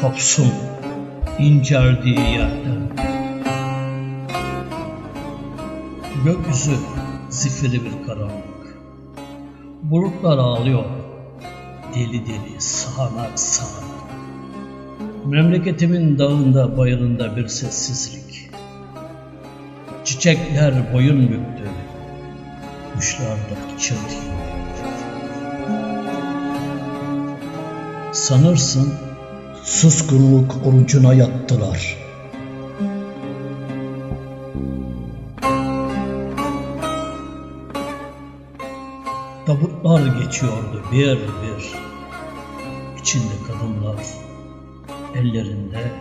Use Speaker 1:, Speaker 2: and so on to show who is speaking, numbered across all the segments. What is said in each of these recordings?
Speaker 1: kopsun inceldiği yerden. Gökyüzü zifiri bir karanlık. Bulutlar ağlıyor, deli deli sağanak sağanak. Memleketimin dağında bayırında bir sessizlik. Çiçekler boyun büktü, kuşlar da çırptı. Sanırsın suskunluk orucuna yattılar. Tabutlar geçiyordu bir bir. İçinde kadınlar, ellerinde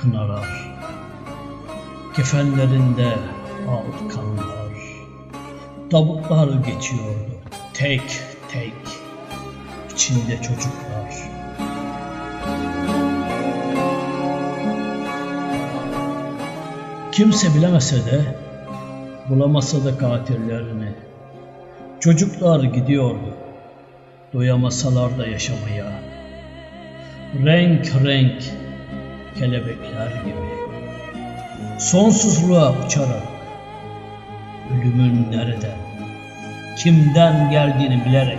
Speaker 1: kınalar, kefenlerinde al kanlar. Tabutlar geçiyordu tek tek, içinde çocuklar. Kimse bilemese de, bulamasa da katillerini. Çocuklar gidiyordu, doyamasalar da yaşamaya. Renk renk kelebekler gibi. Sonsuzluğa uçarak, ölümün nereden, kimden geldiğini bilerek.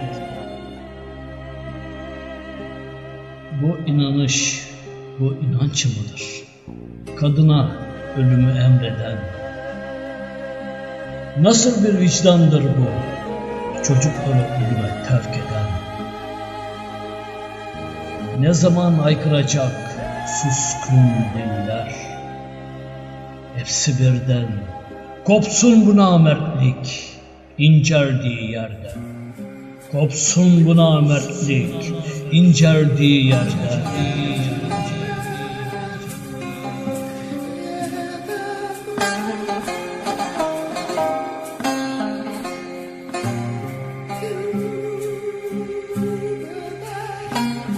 Speaker 1: Bu inanış, bu inanç mıdır? Kadına ölümü emreden. Nasıl bir vicdandır bu? Çocukları ölüme terk eden. Ne zaman aykıracak suskun diller? Hepsi birden kopsun bu namertlik inceldiği yerden. Kopsun bu namertlik inceldiği yerden. Mm-hmm.